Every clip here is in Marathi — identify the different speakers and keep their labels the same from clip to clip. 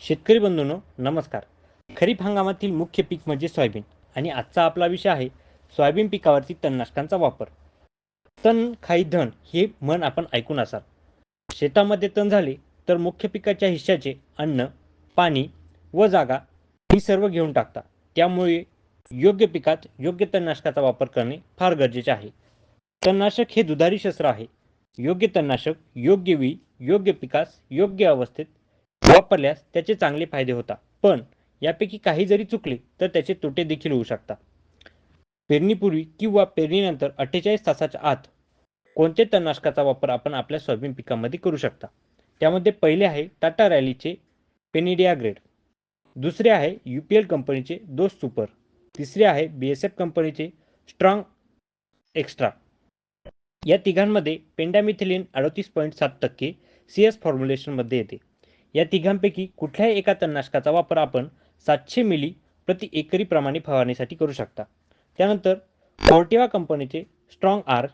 Speaker 1: शेतकरी बंधूंनो नमस्कार. खरीप हंगामातील मुख्य पीक म्हणजे सोयाबीन आणि आजचा आपला विषय आहे सोयाबीन पिकावरती तणनाशकांचा वापर. तण खाई धन हे म्हण आपण ऐकून असाल. शेतामध्ये तण झाले तर मुख्य पिकाच्या हिश्श्याचे अन्न पाणी व जागा ही सर्व घेऊन टाकतात. त्यामुळे योग्य पिकात योग्य तणनाशकाचा वापर करणे फार गरजेचे आहे. तणनाशक हे दुधारी शस्त्र आहे. योग्य तणनाशक योग्य वेळी योग्य पिकास योग्य अवस्थेत वापरल्यास त्याचे चांगले फायदे होतात. पण यापैकी काही जरी चुकले तर त्याचे तोटे देखील होऊ शकतात. पेरणीपूर्वी किंवा पेरणीनंतर अठ्ठेचाळीस तासाच्या आत कोणत्या तणनाशकाचा वापर आपण आपल्या सोयाबीन पिकामध्ये करू शकता? त्यामध्ये पहिले आहे टाटा रॅलीचे पेनिडिया ग्रेड दुसरे आहे यू पी एल कंपनीचे दोस सुपर. तिसरे आहे बी एस एफ कंपनीचे स्ट्रॉंग एक्स्ट्रा. या तिघांमध्ये पेंडामिथिलिन अडतीस पॉईंट सात टक्के सी एस फॉर्म्युलेशनमध्ये येते. या तिघांपैकी कुठल्याही एका तणनाशकाचा वापर आपण सातशे मिली प्रति एकरी प्रमाणे फवारणीसाठी करू शकता. त्यानंतर फॉर्टिवा कंपनीचे स्ट्रॉंग आर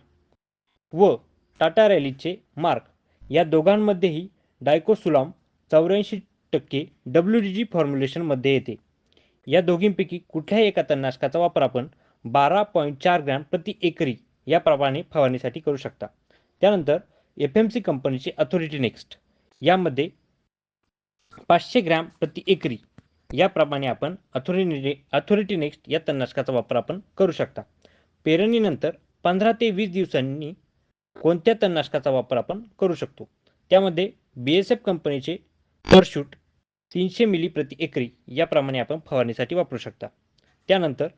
Speaker 1: व टाटा रॅलीचे मार्क या दोघांमध्येही डायकोसुलाम चौऱ्याऐंशी टक्के डब्ल्यू डी जी फॉर्म्युलेशनमध्ये येते. या दोघींपैकी कुठल्याही एका तणनाशकाचा वापर आपण बारा पॉईंट चार ग्रॅम प्रति एकरी याप्रमाणे फवारणीसाठी करू शकता. त्यानंतर एफ एम सी कंपनीचे अथॉरिटी नेक्स्ट यामध्ये पाचशे ग्रॅम प्रति एकरी. याप्रमाणे आपण अथॉरिटी अथॉरिटी नेक्स्ट या तणनाशकाचा वापर आपण करू शकता. पेरणीनंतर पंधरा ते वीस दिवसांनी कोणत्या तणनाशकाचा वापर आपण करू शकतो? त्यामध्ये बी एस एफ कंपनीचे परशूट तीनशे मिली प्रति एकरी याप्रमाणे आपण फवारणीसाठी वापरू शकता. त्यानंतर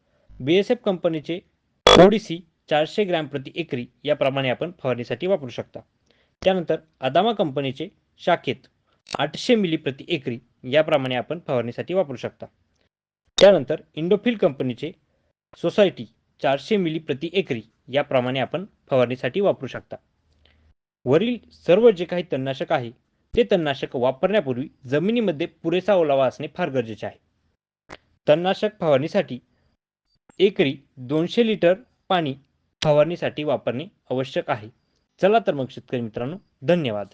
Speaker 1: बी एस एफ कंपनीचे ओडीसी चारशे ग्रॅम प्रति एकरी याप्रमाणे आपण फवारणीसाठी वापरू शकता. त्यानंतर अदामा कंपनीचे शाखेत आठशे मिली प्रति एकरी याप्रमाणे आपण फवारणीसाठी वापरू शकता. त्यानंतर इंडोफिल कंपनीचे सोसायटी चारशे मिली प्रति एकरी याप्रमाणे आपण फवारणीसाठी वापरू शकता. वरील सर्व जे काही तणनाशक आहे ते तणनाशक वापरण्यापूर्वी जमिनीमध्ये पुरेसा ओलावा असणे फार गरजेचे आहे. तणनाशक फवारणीसाठी एकरी दोनशे लिटर पाणी फवारणीसाठी वापरणे आवश्यक आहे. चला तर मग शेतकरी मित्रांनो धन्यवाद.